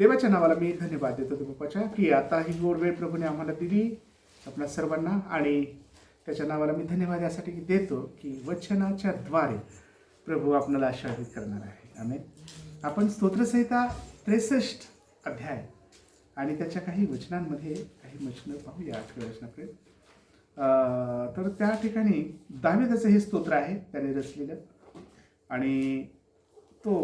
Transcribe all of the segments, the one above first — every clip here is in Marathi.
देवाच्या नावाला मी धन्यवाद देतो तुम्ही की आता ही गोड वेळ प्रभूने आम्हाला दिली आपल्या सर्वांना आणि त्याच्या नावाला मी धन्यवाद यासाठी देतो की वचनाच्या द्वारे प्रभू आपणाला आशीर्वादित करणार आहे. आम्ही आपण स्तोत्रसंहिता त्रेसष्ट अध्याय आणि त्याच्या काही वचनांमध्ये काही वचनं पाहूया आठव्या वचनाकडे. तर त्या ठिकाणी दाविदाचं हे स्तोत्र आहे त्याने रचलेलं. आणि तो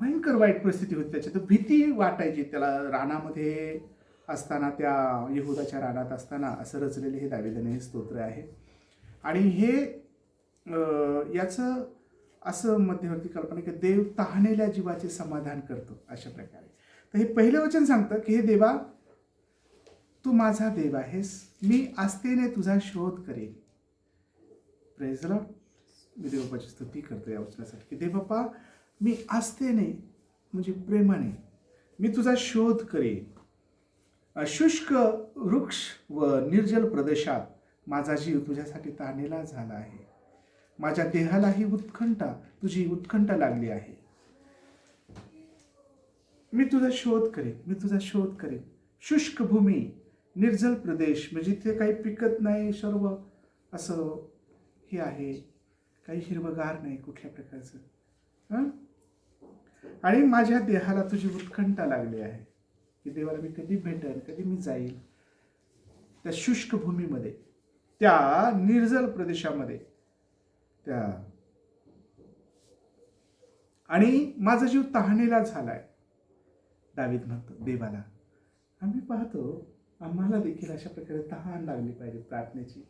भयंकर वाईट परिस्थिती होती त्याची. तर भीती वाटायची त्याला रानामध्ये असताना त्या यहुदाच्या रानात असताना असं रचलेले हे दाविदाने हे स्तोत्र आहे. आणि हे याचं असं मध्यवर्ती कल्पना की देव तहानेल्या जीवाचे समाधान करतो अशा प्रकारे. तर हे पहिलं वचन सांगतं की हे देवा तू माझा देव आहेस. मी आस्थेने तुझा शोध करेन. प्रेझला मी देवबाची स्तुती करतो या वचनासाठी. की देवप्पा मी आस्थेने म्हणजे प्रेमाने मी तुझा शोध करेन. शुष्क वृक्ष व निर्जल प्रदेशात माझा जीव तुझ्यासाठी ताणेला झाला आहे. माझ्या देहालाही उत्कंठा तुझी उत्कंठा लागली आहे. मी तुझा शोध करेन मी तुझा शोध करेन. शुष्क भूमी निर्जल प्रदेश म्हणजे ते काही पिकत नाही सर्व असं हे आहे. काही हिरवगार नाही कुठल्या प्रकारचं. हां? आणि माझ्या देहाला तुझी उत्कंठा लागली आहे. की देवाला मी कधी भेटेन कधी मी जाईल त्या शुष्क भूमीमध्ये त्या निर्जल प्रदेशामध्ये त्या आणि माझा जीव तहानेला झालाय. दावीत म्हणतो देवाला आम्ही पाहतो आम्हाला देखील अशा प्रकारे तहान लागली पाहिजे प्रार्थनेची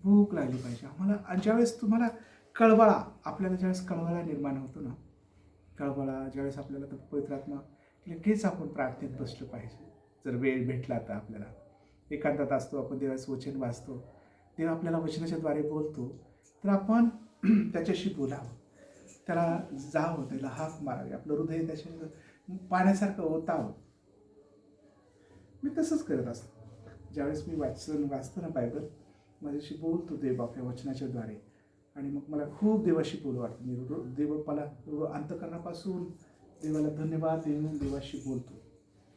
भूक लागली पाहिजे. आम्हाला ज्यावेळेस तुम्हाला कळवळा आपल्याला ज्यावेळेस कळवळा निर्माण होतो ना कळवळा ज्यावेळेस आपल्याला तर पवित्र आत्मा लगेच आपण प्रार्थनेत बसलं पाहिजे. जर वेळ भेटला तर आपल्याला. एकांतात असतो आपण देवाचं वचन वाचतो देव आपल्याला वचनाच्या द्वारे बोलतो तर आपण त्याच्याशी बोलावं. त्याला जावं त्याला हाक मारावी. आपलं हृदय त्याच्या पाण्यासारखं ओतावं. मी तसंच करत असतो. ज्यावेळेस मी वाचन वाचतो ना बायबल माझ्याशी बोलतो देव आपल्या वचनाच्या द्वारे आणि मग मला खूप देवाशी बोलू वाटतं मी रो- देव मला अंतकरणापासून देवाला धन्यवाद देऊन देवाशी बोलतो.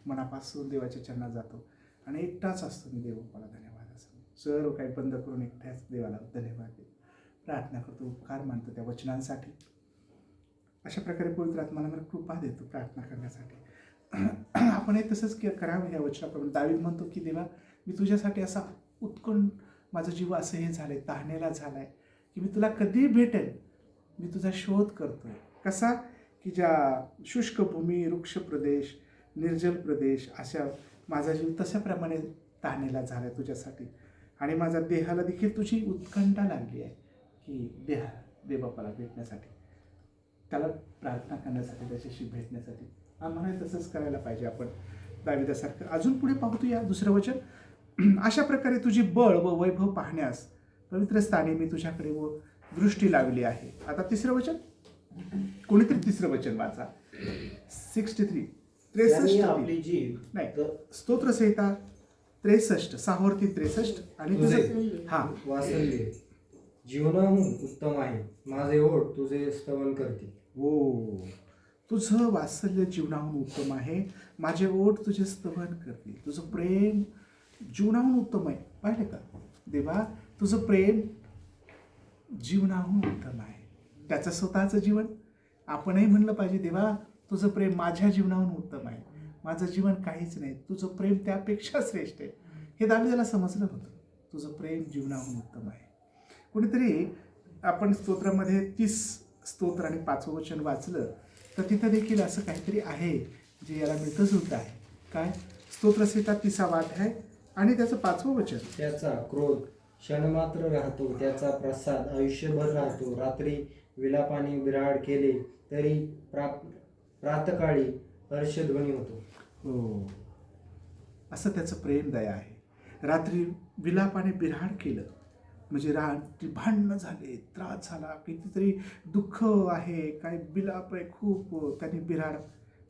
मनापासून देवाच्या चरणात जातो. आणि एकटाच असतो मी देव. मला धन्यवाद असं. सर्व काही बंद करून एकट्याच देवाला धन्यवाद देतो. प्रार्थना करतो. उपकार मानतो त्या वचनांसाठी. अशा प्रकारे पवित्र आत्माला मला कृपा देतो प्रार्थना करण्यासाठी. आपण हे तसंच करावं या वचनाप्रमाणे. दावीद म्हणतो की देवा मी तुझ्यासाठी असा उत्कंठ माझं जीव असं हे झालं झालंय तहानेला आहे की मी तुला कधी भेटेल मी तुझा शोध करतोय. कसा? की ज्या शुष्क भूमी वृक्ष प्रदेश निर्जल प्रदेश अशा माझा जीव तशाप्रमाणे तहानेला झालाय तुझ्यासाठी. आणि माझ्या देहाला देखील तुझी उत्कंठा लागली आहे की देहा देबापाला भेटण्यासाठी त्याला प्रार्थना करण्यासाठी त्याच्याशी भेटण्यासाठी. आम्हाला तसंच करायला पाहिजे आपण दाविदासारखं. अजून पुढे पाहतो या दुसरं वचन? अशा प्रकारे तुझी बळ व वैभव पाहण्यास पवित्र स्थानी मी तुझ्याकडे व दृष्टी लावली आहे. आता तिसरं वचन? कोणीतरी तिसरं वचन वाचा. Sixty three. त्रेसष्ट नाही. तर स्तोत्रसंहिता त्रेसष्ट सहावरती त्रेसष्ट आणि तुझे तुझं हा. वासल्य. जीवनाहून उत्तम आहे. माझे ओठ तुझे स्तवन करते. हो. तुझं वात्सल्य जीवनाहून उत्तम आहे. माझे ओठ तुझे स्तवन करतील तुझं प्रेम जीवनाहून उत्तम आहे. पाहिलं का? देवा तुझं प्रेम जीवनाहून उत्तम आहे. त्याचं स्वतःचं जीवन आपणही म्हणलं पाहिजे देवा तुझं प्रेम माझ्या जीवनाहून उत्तम आहे. माझं जीवन काहीच नाही. तुझं प्रेम त्यापेक्षा श्रेष्ठ आहे. हे दाविदाला समजलं होतं तुझं प्रेम जीवनाहून उत्तम आहे. कुणीतरी आपण स्तोत्रामध्ये तीस स्तोत्र आणि पाचवं वचन वाचलं तर तिथं देखील असं काहीतरी आहे जे याला मिळतंसुद्धा आहे. काय? स्तोत्रसहिता तिसावा अध्याय आणि त्याचं पाचवं वचन. त्याचा क्रोध. क्षणमात्र राहतो त्याचा प्रसाद आयुष्यभर राहतो. रात्री विलापाने बिराड केले तरी प्राप प्रातकाळी हर्षध्वनी होतो. हो. असं त्याचं प्रेम दया आहे. रात्री विलापाने बिऱ्हाड केलं म्हणजे रात्री भांडणं झाले त्रास झाला कितीतरी दुःख आहे काय बिलाप आहे खूप त्यांनी बिराड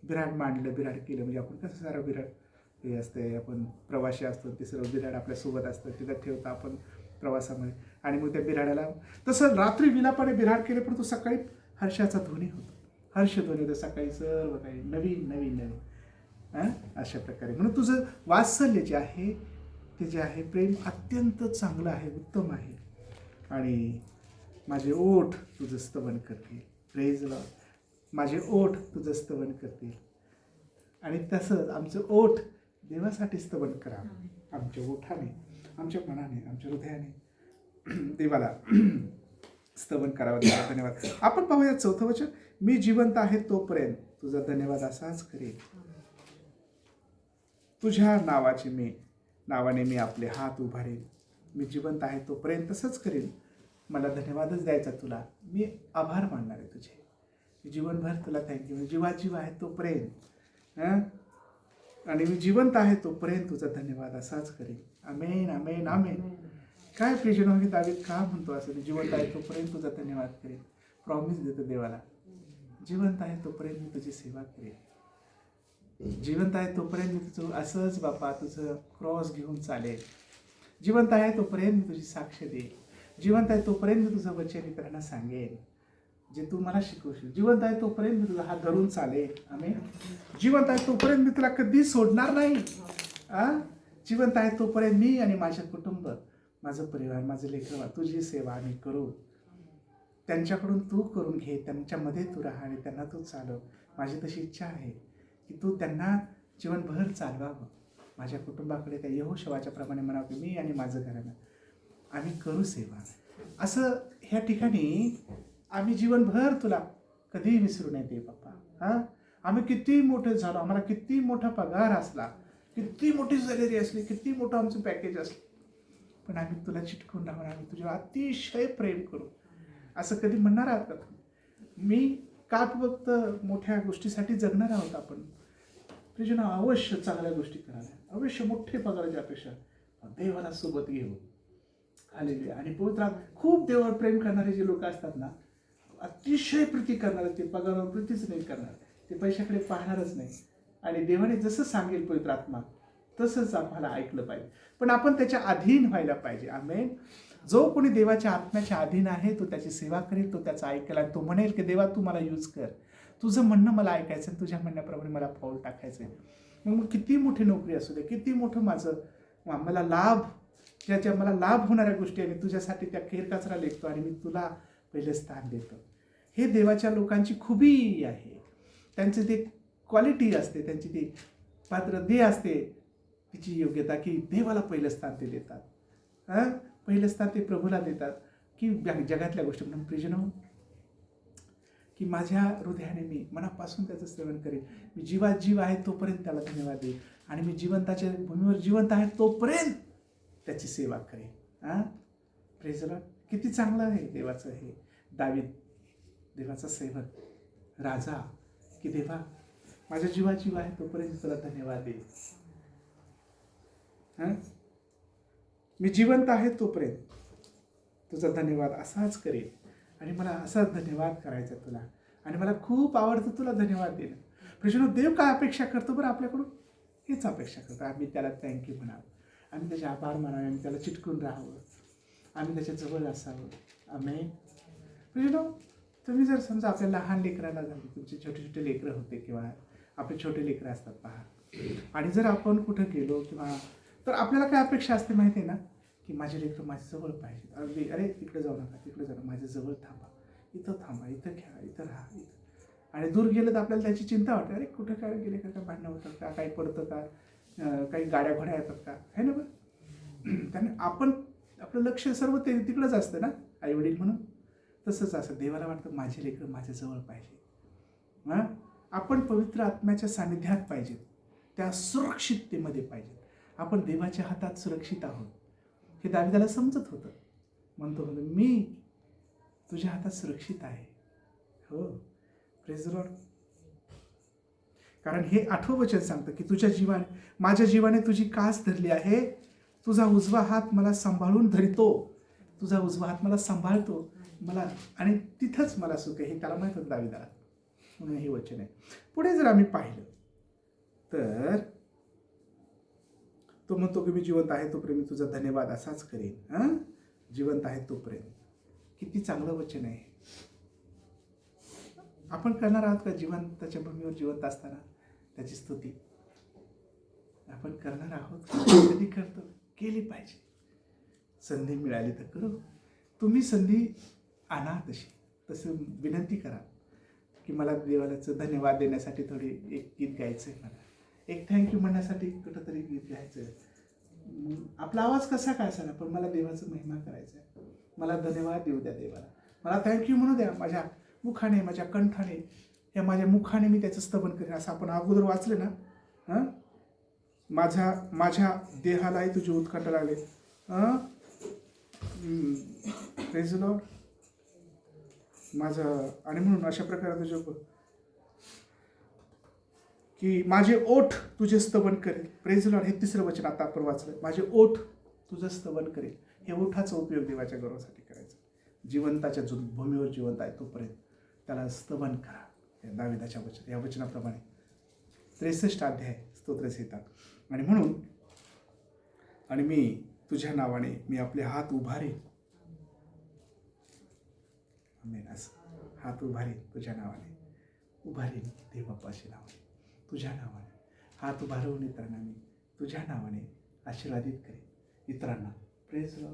बिराड मांडलं बिराड केलं. म्हणजे आपण कसं सारं बिराड हे असते आपण प्रवासी असतो ते सर्व बिराड आपल्यासोबत असतं तिथं ठेवता आपण प्रवासामध्ये. आणि मग त्या बिराडाला तसं रात्री विलापाने बिराड केले पण तो सकाळी हर्षाचा ध्वनी होतो. हर्षध्वनी होता. सकाळी सर्व काही नवीन नवीन नवीन. हां अशा प्रकारे. म्हणून तुझं वात्सल्य जे आहे ते जे आहे प्रेम अत्यंत चांगलं आहे उत्तम आहे. आणि माझे ओठ तुझं स्तवन करतील. प्रेज लॉ माझे ओठ तुझं स्तवन करतील. आणि तसंच आमचं ओठ देवासाठी स्तवन करा. आमच्या ओठाने. आमच्या मनाने आमच्या हृदयाने. देवाला स्तवन करावं देवा धन्यवाद. आपण पाहूया चौथं वचन. मी जिवंत आहे तोपर्यंत तुझा धन्यवाद असाच करेन. तुझ्या नावाचे मी नावाने मी आपले हात उभारेन. मी जिवंत आहे तोपर्यंत तसंच करेन. मला धन्यवादच द्यायचा तुला. मी आभार मानणार आहे तुझे. मी जीवनभर तुला थँक्यू जीवा जीव आहे तोपर्यंत आणि मी जिवंत आहे तोपर्यंत तुझा धन्यवाद असाच करेन. अमेन अमेन अमेन काय प्रिजन वगैरे दावीत का म्हणतो असं जिवंत आहे तोपर्यंत तुझा धन्यवाद करेन प्रॉमिस देतो देवाला जिवंत आहे तोपर्यंत मी तुझी सेवा करेन जिवंत आहे तोपर्यंत मी तुझं असंच बापा तुझं क्रॉस घेऊन चालेल जिवंत आहे तोपर्यंत मी तुझी साक्ष देईन जिवंत आहे तोपर्यंत मी तुझं वचन इतरांना सांगेन जे तू मला शिकवशील जिवंत आहे तोपर्यंत मी तुझा हात धरून चालेल आम्ही जिवंत आहे तोपर्यंत मी तुला कधी सोडणार नाही आ जिवंत आहे तोपर्यंत मी आणि माझे कुटुंब माझं परिवार माझं लेकर तुझी सेवा आम्ही करू. त्यांच्याकडून तू करून घे त्यांच्यामध्ये तू राहा आणि त्यांना तू चालव. माझी तशी इच्छा आहे की तू त्यांना जीवनभर चालवावं. माझ्या कुटुंबाकडे त्या यहोशवाच्या प्रमाणे म्हणावं मी आणि माझं घराणं आम्ही करू सेवा. असं ह्या ठिकाणी आम्ही जीवनभर तुला कधीही विसरू नये दे बाप्पा. हां? आम्ही किती मोठे झालो आम्हाला किती मोठा पगार असला किती मोठी सॅलरी असली किती मोठं आमचं पॅकेज असलं. पण आम्ही तुला चिटकून राहून आम्ही तुझ्या अतिशय प्रेम करू. असं कधी म्हणणार आहात का मी का फक्त मोठ्या गोष्टीसाठी जगणार आहोत आपण? तुझ्या अवश्य चांगल्या गोष्टी कराव्या अवश्य मोठे पगाराची अपेक्षा देवाला सोबत घेऊ आलेली. आणि पवित्र खूप देवावर प्रेम करणारे जे लोक असतात ना अतिशय प्रीती करणारे ते पगारावर प्रीतीच नाही करणार. ते पैशाकडे पाहणारच नाही. आणि देवाने जसं सांगेल पवित्र आत्मा तसंच आम्हाला ऐकलं पाहिजे. पण आपण त्याच्या अधीन व्हायला पाहिजे. आमेन. जो कोणी देवाच्या आत्म्याच्या अधीन आहे तो त्याची सेवा करेल तो त्याचा ऐकेल आणि तो म्हणेल की देवा तू मला यूज कर. तुझं म्हणणं मला ऐकायचं आणि तुझ्या म्हणण्याप्रमाणे मला पाऊल टाकायचं आहे. मग मग किती मोठी नोकरी असू दे किती मोठं माझं मला लाभ ज्याच्या मला लाभ होणाऱ्या गोष्टी आहे मी तुझ्यासाठी त्या केर कचरा लेखतो आणि मी तुला पहिले स्थान देतो. हे देवाच्या लोकांची खुबी आहे. त्यांचे ते क्वालिटी असते त्यांची ती पात्र दे असते तिची योग्यता की देवाला पहिलं स्थान ते देतात. हां? पहिलं स्थान ते प्रभूला देतात. की जगातल्या गोष्टी म्हणून प्रिजनो की माझ्या हृदयाने मी मनापासून त्याचं सेवन करेन. मी जीवात जीव आहे तोपर्यंत त्याला धन्यवाद देईन. आणि मी जिवंताच्या भूमीवर जिवंत आहे तोपर्यंत त्याची सेवा करेन. हां? प्रेजला किती चांगलं आहे देवाचं हे. दावीद देवाचा सेवक राजा की देवा माझ्या जीवा जीव आहे तोपर्यंत तुला धन्यवाद देईन. मी जिवंत आहे तोपर्यंत तुझा धन्यवाद असाच करेन. आणि मला असाच धन्यवाद करायचा तुला. आणि मला खूप आवडतं तुला धन्यवाद देणं. प्रश्न देव काय अपेक्षा करतो बरं आपल्याकडून? हेच अपेक्षा करतो. आम्ही त्याला थँक्यू म्हणावं. आम्ही त्याचे आभार मानावे. आम्ही त्याला चिटकून राहावं. आम्ही त्याच्याजवळ असावं. आम्ही प्रश्न तुम्ही जर समजा आपल्या लहान लेकराला झाली तुमचे छोटे छोटे लेकरं होते किंवा आपले छोटे लेकरं असतात पहा. आणि जर आपण कुठं गेलो किंवा तर आपल्याला काय अपेक्षा असते माहिती आहे ना? की माझे लेकरं माझ्याजवळ पाहिजे अगदी अरे तिकडे जाऊ नका तिकडे जाऊ नका माझ्याजवळ थांबा. इथं थांबा इथं खेळा इथं राहा इथं. आणि दूर गेलं तर आपल्याला त्याची चिंता वाटते. अरे कुठं काय गेले का काय भांडणं होतात का? काही पडतं का? काही गाड्या घोड्या येतात का? आहे ना बरं? त्याने आपण आपलं लक्ष सर्व ते तिकडंच असतं ना? आई वडील म्हणून. तसंच असं देवाला वाटतं माझे लेकरं माझ्याजवळ पाहिजे हां? आपण पवित्र आत्म्याच्या सानिध्यात पाहिजेत. त्या सुरक्षिततेमध्ये पाहिजेत. आपण देवाच्या हातात सुरक्षित आहोत. हे दाविदाला समजत होतं. म्हणतो होतं मी तुझ्या हातात सुरक्षित आहे. हो. प्रेझरॉड कारण हे आठवं वचन सांगतं की तुझ्या जीवाने माझ्या जीवाने तुझी कास धरली आहे. तुझा उजवा हात मला सांभाळून धरितो. तुझा उजवा हात मला सांभाळतो. मला आणि तिथंच मला सुख आहे. हे त्याला माहीत होतं दाविदाला. हे वचन आहे. पुढे जर आम्ही पाहिलं तर तो म्हणतो की मी जिवंत आहे तोपर्यंत मी तुझा धन्यवाद असाच करेन. हां? जिवंत आहे तोपर्यंत. किती चांगलं वचन आहे. आपण करणार आहोत का जिवंताच्या भूमीवर जिवंत असताना? त्याची स्तुती. आपण करणार आहोत कधी करतो? केली पाहिजे. संधी मिळाली तर करू. तुम्ही संधी आणा तशी. तसं विनंती करा. की मला देवालाचं धन्यवाद देण्यासाठी थोडी एक गीत गायचं आहे मला. एक थँक्यू म्हणण्यासाठी कुठंतरी गीत गायचं आहे आपला आवाज कसा काय असायला? पण मला देवाचं महिमा करायचा आहे मला धन्यवाद देऊ द्या देवाला. मला थँक्यू म्हणू द्या. माझ्या मुखाने माझ्या कंठाने या माझ्या मुखाने मी त्याचं स्तवन करेन. असं आपण अगोदर वाचले ना? हां? माझ्या माझ्या देहालाही तुझे उत्कट लागले. हां? लॉर्ड माझं आणि म्हणून अशा प्रकारे तुझे की माझे ओठ तुझे स्तवन करेल. प्रेझलॉन हे तिसरं वचन आता आपण वाचलं माझे ओठ तुझं स्तवन करेल. हे ओठाचा उपयोग देवाच्या गौरवासाठी करायचा. जिवंताच्या जो भूमीवर जिवंत आहे तोपर्यंत त्याला स्तवन करा. या दाविदाच्या वचन या वचनाप्रमाणे. त्रेसष्ट अध्याय स्तोत्रच येतात आणि म्हणून आणि मी तुझ्या नावाने मी आपले हात उभारेन. आम्ही असं हात उभारीन तुझ्या नावाने. उभारीन देवबापाच्या नावाने. तुझ्या नावाने. हात उभारवून इतरांना मी तुझ्या नावाने आशीर्वादित करेन. इतरांना. प्रेज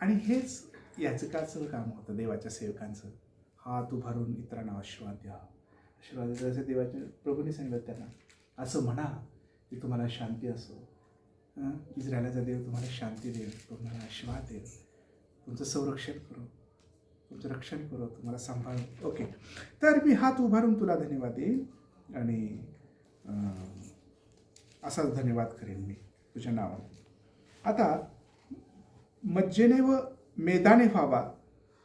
आणि हेच याचकाचं काम होतं देवाच्या सेवकांचं. हात उभारून इतरांना आशीर्वाद द्या. आशीर्वाद द्यायचं देवाच्या प्रभूने सांगितलं त्यांना. असं म्हणा की तुम्हाला शांती असो. इस्रायलाचा देव तुम्हाला शांती देईल. तुम्हाला आशीर्वाद देईल. तुमचं संरक्षण करू. तुमचं रक्षण करो तुम्हाला सांभाळून. ओके तर मी हात उभारून तुला धन्यवाद देईन आणि असाच धन्यवाद करेन मी तुझ्या नावाने. आता मज्जेने व मेदाने व्हावा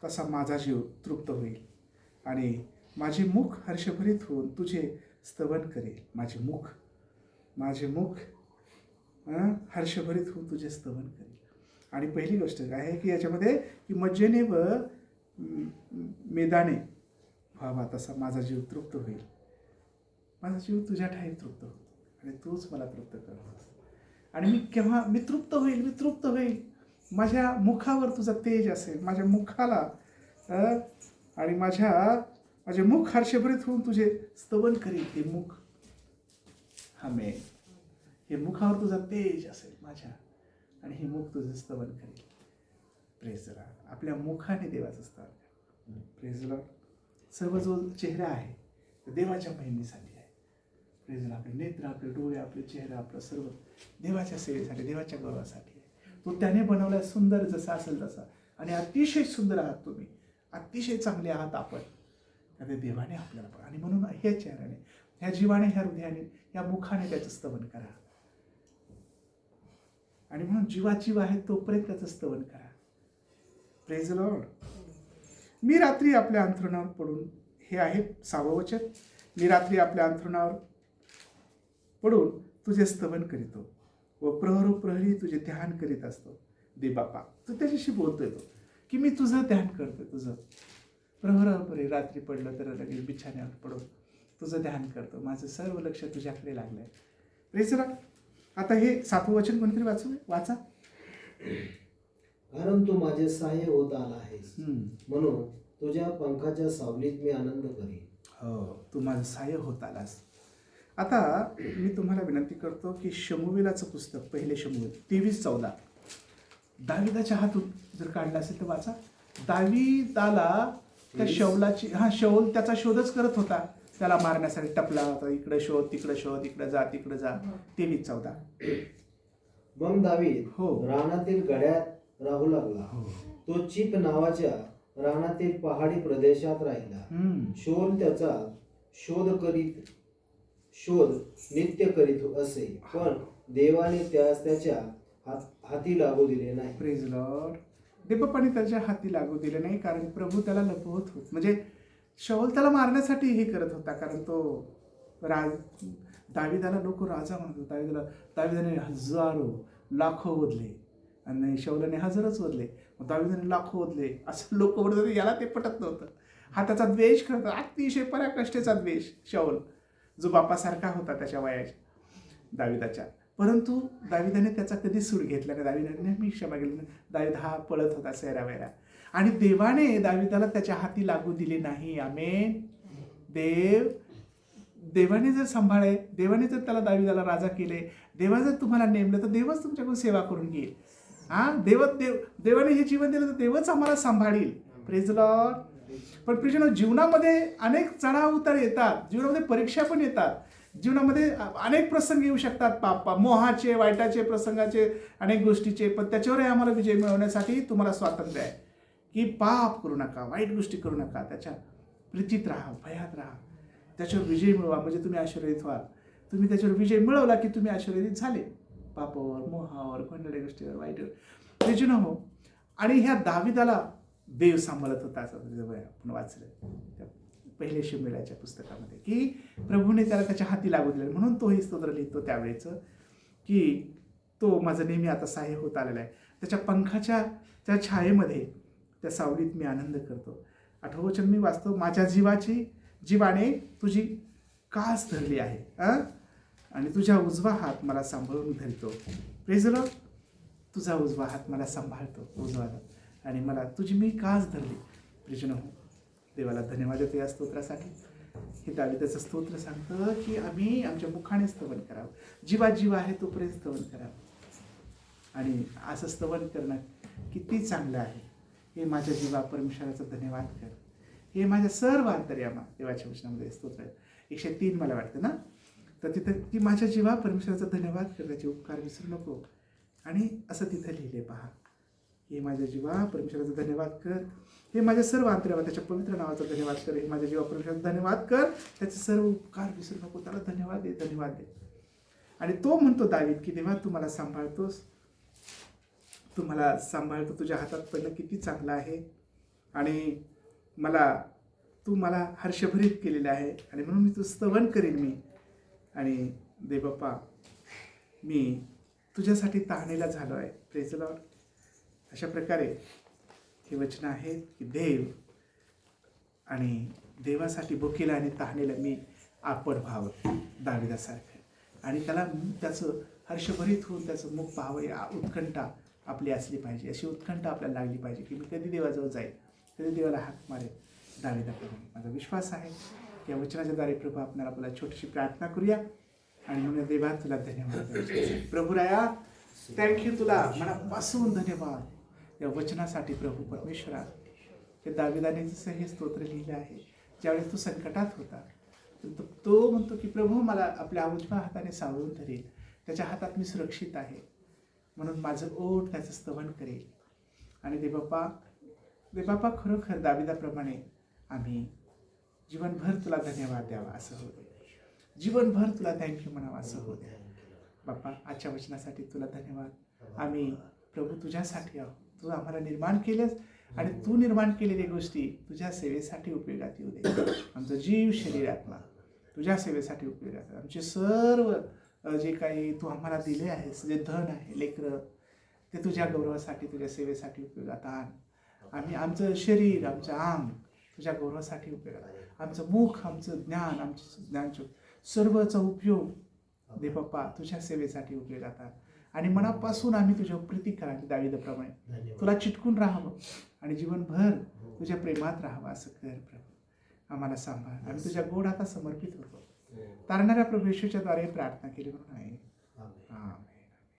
तसा माझा जीव तृप्त होईल आणि माझे मुख हर्षभरीत होऊन तुझे स्तवन करेल. माझे मुख माझे मुख हर्षभरीत होऊन तुझे स्तवन करेल. आणि पहिली गोष्ट काय आहे की याच्यामध्ये की मज्जेने व मेदाने व्हावा तसा माझा जीव तृप्त होईल. माझा जीव तुझ्या ठाई तृप्त होतो. आणि तूच मला तृप्त करतोस. आणि मी केव्हा मी तृप्त होईल मी तृप्त होईल. माझ्या मुखावर तुझं तेज असेल माझ्या मुखाला आणि माझ्या माझे मुख हर्षभरीत होऊन तुझे स्तवन करील हे मुख. हमे हे मुखावर तुझा तेज असेल माझ्या आणि हे मुख तुझं स्तवन करेल. प्रेज जरा आपल्या मुखाने देवाचं स्थान प्रेज सर्व जो चेहरा आहे तो देवाच्या महिमेसाठी आहे. प्रेज आपले नेत्र आपले डोळे आपले चेहरा आपलं सर्व देवाच्या सेवेसाठी देवाच्या गौरवासाठी आहे. तो त्याने बनवला सुंदर जसा असेल तसा. आणि अतिशय सुंदर आहात तुम्ही. अतिशय चांगले आहात आपण. त्या देवाने आपल्याला पण आणि म्हणून ह्या चेहऱ्याने ह्या जीवाने ह्या हृदयाने या मुखाने त्याचं स्तवन करा. आणि म्हणून जीवा जीव आहे तोपर्यंत त्याचं स्तवन करा. प्रेज लॉर्ड मी रात्री आपल्या अंथरुणावर पडून हे आहे सहावं वचन मी रात्री आपल्या अंथरुणावर पडून तुझे स्तवन करीतो व प्रहरो प्रहरी तुझे ध्यान करीत असतो. दे बापा तू त्याच्याशी बोलतोय तो की मी तुझं ध्यान करतो तुझं. प्रहरापरे रात्री पडलं तर लगेच बिछाण्यावर पडून तुझं ध्यान करतो. माझं सर्व लक्ष तुझ्याकडे लागलंय. प्रेसरा आता हे सातवं वचन कोणीतरी वाचू वाचा. कारण तू माझे सहाय्य होत आला आहेस. म्हणून तुझ्या पंखाच्या सावलीत मी आनंद करीन. हो तू माझं सहाय्य होत आलास. आता मी तुम्हाला विनंती करतो की शमुविलाचं पुस्तक पहिले शमुविल तेवीस चौदा. दाविदाच्या हातून जर काढलं असेल तर वाचा. दाविदाला त्या? शौलाची हा शौल त्याचा शोधच करत होता. त्याला मारण्यासाठी टपला होता इकडे शोध तिकडे शोध इकडे जा तिकडे जा. तेवीस चौदा. मग दावीद हो. रानातील गड्यात राहू लागला. हो. तो चीप नावाच्या रानातील पहाडी प्रदेशात राहिला. शोध त्याचा शोध करीत शोध नित्य करीत असे. पण देवाने त्यास त्याच्या हात- हाती लागू दिले नाही. प्रेज लॉर्ड देवबापाने त्याच्या हाती लागू दिले नाही कारण प्रभू त्याला लपवत होत म्हणजे शौल त्याला मारण्यासाठी हे करत होता कारण तो राज दाविदाला लोक राजा म्हणत होते. दाविदाला दाविदाने हजारो लाखो वधले आणि शौलाने हजारच ओदले मग दाविदाने लाखो ओदले असं लोक ओढत होते याला ते पटत नव्हतं. हा त्याचा द्वेष करतो अतिशय पराकष्टेचा द्वेष शौल जो बापासारखा होता त्याच्या वयाच्या दाविदाच्या परंतु दाविदाने त्याचा कधी सूड घेतला नाही. दाविदाने नेहमी क्षमा केली नाही. दाविद हा पळत होता सैरा वैरा आणि देवाने दाविदाला त्याच्या हाती लागू दिली नाही. आमेन. देव देवाने जर सांभाळे देवाने जर त्याला दाविदाला राजा केले देवा जर तुम्हाला नेमलं तर देवच तुमच्याकडून सेवा करून घेईल. हा? देव देव देवाने हे जीवन दिलं तर देवच आम्हाला सांभाळील. प्रेज लॉर्ड पण प्रिजन जीवनामध्ये अनेक चढाव उतार येतात. जीवनामध्ये परीक्षा पण येतात. जीवनामध्ये अनेक प्रसंग येऊ शकतात. पापा मोहाचे वाईटाचे प्रसंगाचे अनेक गोष्टीचे. पण त्याच्यावरही आम्हाला विजय मिळवण्यासाठी तुम्हाला स्वातंत्र्य आहे. की पाप करू नका वाईट गोष्टी करू नका. त्याच्या प्रीतीत राहा भयात राहा. त्याच्यावर विजय मिळवा. म्हणजे तुम्ही आशीर्वादित व्हाल तुम्ही त्याच्यावर विजय मिळवला की तुम्ही आशीर्वादित झाले. पापावर मोहावर कोणत्या गोष्टीवर वाईट विजय हो आणि ह्या दाविदाला देव सांभाळत होता असं म्हणजे आपण वाचलं. त्या पहिले शिमेलाच्या पुस्तकामध्ये की प्रभूने त्याला त्याच्या हाती लागू दिले. म्हणून तो हे स्तोत्र लिहितो त्यावेळेचं की तो माझा नेहमी आता सहाय्य होत आलेला आहे. त्याच्या पंखाच्या त्या छायेमध्ये त्या सावलीत मी आनंद करतो. आठवचन मी वाचतो माझ्या जीवाची जीवाने तुझी कास धरली आहे. आणि तुझ्या उजवा हात मला सांभाळून धरतो. प्रेझलो तुझा उजवा हात मला सांभाळतो उजवा हात आणि मला तुझी मी कास धरली. प्रिजन हो देवाला धन्यवाद देतो या स्तोत्रासाठी. हे त्याचं स्तोत्र सांगतं की आम्ही आमच्या मुखाने स्तवन करावं. जीवा जीव आहे तोपर्यंत स्तवन करावं. आणि असं स्तवन करणं किती चांगलं आहे. हे माझ्या जीवा परमेश्वराचा धन्यवाद कर. हे माझ्या सर्व अंतर्यामा देवाच्या वचनामध्ये स्तोत्र एकशे तीन मला वाटतं ना? तर तिथं की माझ्या जीवा परमेश्वराचा धन्यवाद करण्याचे उपकार विसरू नको. आणि असं तिथं लिहिले पहा. हे माझ्या जीवा परमेश्वराचा धन्यवाद कर. हे माझ्या सर्व अंतर्यामा त्याच्या पवित्र नावाचा धन्यवाद कर. हे माझ्या जीवा परमेश्वराचा धन्यवाद कर. त्याचे सर्व उपकार विसरू नको. त्याला धन्यवाद दे धन्यवाद दे. आणि तो म्हणतो दावीद की देवा तू मला सांभाळतोस. तू मला सांभाळतो तुझ्या हातात पडलं किती चांगलं आहे. आणि मला तू मला हर्षभरीत केलेलं आहे. आणि म्हणून मी तू स्तवन करेन मी. आणि दे बाप्पा मी तुझ्यासाठी तहानेला झालो आहे. प्रेज लॉर्ड अशा प्रकारे हे वचन आहे की देव आणि देवासाठी बोकेला आणि तहानेला मी आपण व्हावं दाविदासारखं. आणि त्याला त्याचं हर्षभरीत होऊन त्याचं मुख पाहावं या उत्कंठा आपली असली पाहिजे. अशी उत्कंठा आपल्याला लागली पाहिजे की मी कधी देवाजवळ जाईल कधी देवाला हाक मारेल करून माझा विश्वास आहे या वचनाच्याद्वारे प्रभू आपणाला आपल्याला छोटीशी प्रार्थना करूया. आणि म्हणून देवा तुला धन्यवाद प्रभू राया थँक्यू तुला. मनापासून धन्यवाद. या वचनासाठी प्रभू परमेश्वरा हे दाविदाने जसं हे स्तोत्र लिहिलं आहे. ज्यावेळेस तो संकटात होता तो तो म्हणतो की प्रभू मला आपल्या उजव्या हाताने सावरून धरेल. त्याच्या हातात मी सुरक्षित आहे. म्हणून माझं ओठ त्याचं स्तवन करेल. आणि देबाप्पा देबाप्पा खरोखर दाविदाप्रमाणे आम्ही जीवनभर तुला धन्यवाद द्यावा असं होते जीवनभर तुला थँक्यू म्हणावं असं होते बाप्पा आजच्या वचनासाठी तुला धन्यवाद. आम्ही प्रभू तुझ्यासाठी आहोत. तू आम्हाला निर्माण केलंस आणि तू निर्माण केलेल्या गोष्टी तुझ्या सेवेसाठी उपयोगात येऊ दे. आमचं जीव शरीर आत्मा तुझ्या सेवेसाठी उपयोगात आमचे सर्व जे काही तू आम्हाला दिले आहेस जे धन आहे लेकरं ते तुझ्या गौरवासाठी तुझ्या सेवेसाठी उपयोगात आण. आम्ही आमचं शरीर आमचं अंग तुझ्या गौरवासाठी उपयोगात आहे. आमचं मुख आमचं ज्ञान आमचं ज्ञानचं सर्वचा उपयोग दे पप्पा तुझ्या सेवेसाठी उपयोगात आण आणि मनापासून आम्ही तुझ्या प्रीती करावी दाविदाप्रमाणे. तुला चिटकून राहावं आणि जीवनभर तुझ्या प्रेमात राहावं असं कर प्रभू. आम्हाला सांभाळ. आम्ही तुझ्या गोड हातात समर्पित होतो. तारणाऱ्या प्रभू येशूच्या द्वारे प्रार्थना केली म्हणून आहे.